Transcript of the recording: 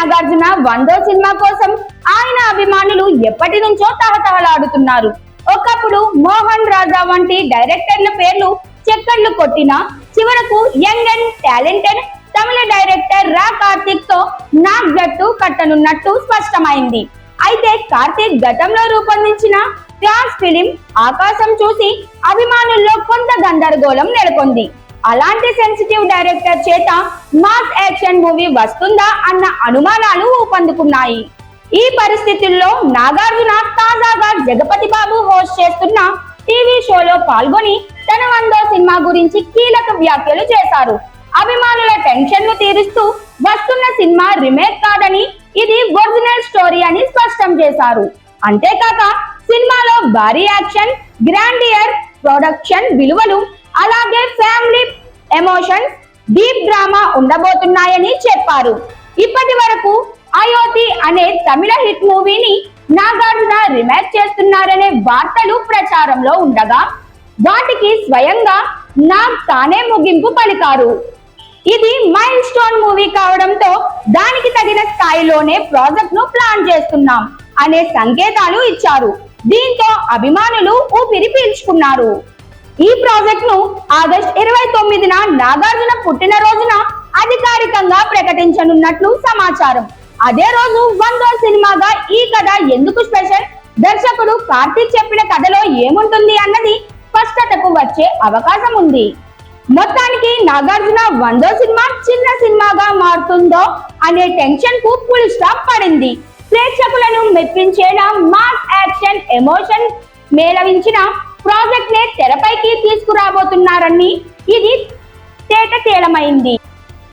నాగార్జున వందో సినిమా కోసం ఆయన అభిమానులు ఎప్పటి నుంచో తహతహలాడుతున్నారు. ఒకప్పుడు మోహన్ రాజా వంటి డైరెక్టర్ల పేర్లు చెక్కర్లు కొట్టిన చివరకు young and talented Tamil director Ra కార్తిక్తో Nag జట్టు కట్టనున్నట్టు స్పష్టమైంది. అయితే కార్తీక్ గతంలో రూపొందించిన క్లాస్ ఫిలిం ఆకాశం చూసి అభిమానుల్లో కొంత గందరగోళం నెలకొంది. అలాంటి సెన్సిటివ్ డైరెక్టర్ చేత మాస్ యాక్షన్ మూవీ వస్తుందా అన్న అనుమానాలు ఊపందుకున్నాయి. ఈ పరిస్థితుల్లో నాగార్జున తాజాగా జగపతి బాబు హోస్ట్ చేస్తున్న టీవీ షోలో పాల్గొని తన వందో సినిమా గురించి కీలక వ్యాఖ్యలు చేశారు. అభిమానుల టెన్షన్ను తీరుస్తూ వస్తున్న సినిమా రిమేక్ కాదని ఇది ఒరిజినల్ స్టోరీ అని స్పష్టం చేశారు. అంతేకాక సినిమాలో భారీ యాక్షన్ గ్రాండియర్ ప్రొడక్షన్ విలువలు అలాగే ఫ్యామిలీ ఎమోషన్స్ డీప్ డ్రామా ఉండబోతున్నాయని చెప్పారు. ఇప్పటి వరకు అయోతి అనే తమిళ హిట్ మూవీని నాగార్జున రిమేక్ చేస్తున్నారనే వార్తలు ప్రచారంలో ఉండగా వాటికి స్వయంగా నాగ్ తానే ముగింపు పలికారు. ఇది మైల్ స్టోన్ మూవీ కావడంతో దానికి తగిన స్థాయిలోనే ప్రాజెక్ట్ను ప్లాన్ చేస్తున్నాం అనే సంకేతాలు ఇచ్చారు. దీంతో అభిమానులు ఊపిరి పీల్చుకున్నారు. ఈ ప్రాజెక్ట్ను ఆగస్ట్ ఇరవై తొమ్మిదిన నాగార్జున పుట్టినరోజున అధికారికంగా ప్రకటించనున్నట్లు సమాచారం. అదే రోజు వందో సినిమాగా ఈ కథ ఎందుకు స్పెషల్? దర్శకుడు కార్తీక్ చెప్పిన కథలో ఏముంటుంది అన్నది స్పష్టతకు వచ్చే అవకాశం ఉంది. మొత్తానికి నాగార్జున వందో సినిమా చిన్న సినిమాగా మారుతుందో అనే టెన్షన్కు ఫుల్ స్టాప్ పడింది. ప్రేక్షకులను మెప్పించేలా మాస్ యాక్షన్ ఎమోషన్ మేళవించిన ప్రాజెక్ట్ నే తెరపైకి తీసుకురాబోతున్నారని ఇది తేట తేలమైంది